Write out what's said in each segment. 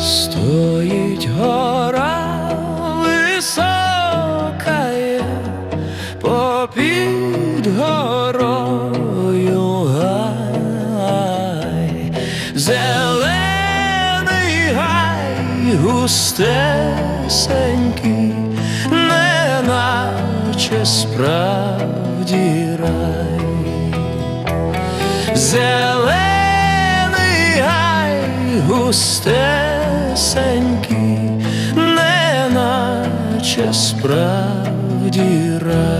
Стоїть гора висока є, попід горою гай, зелений гай, густесенький, неначе справді рай. Зелений гай густесенький, неначе справді рай.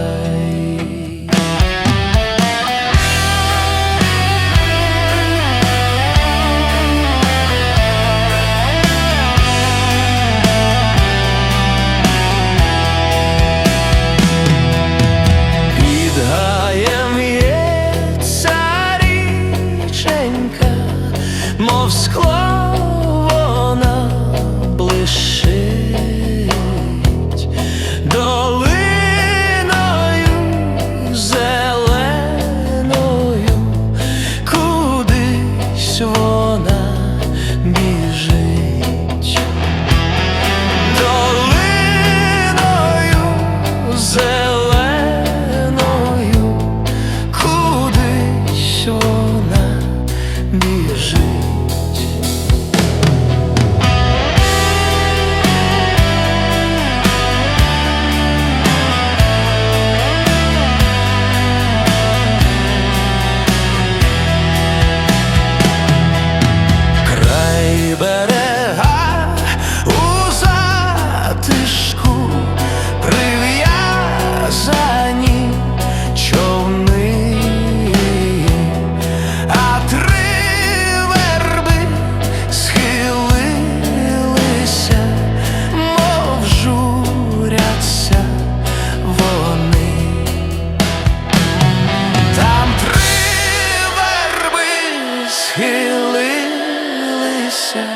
Схилилися,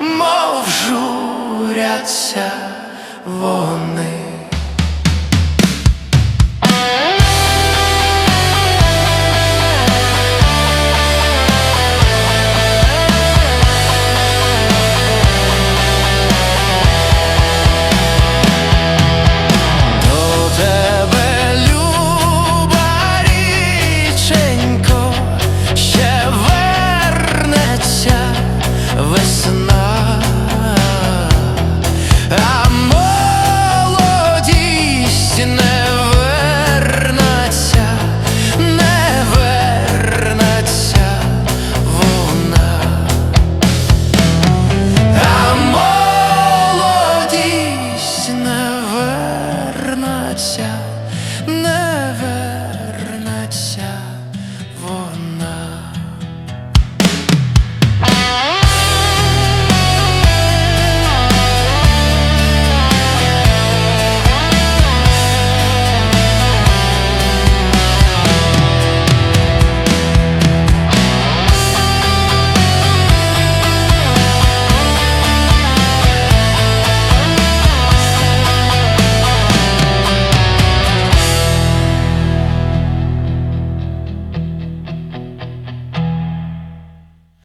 мов журяться вони.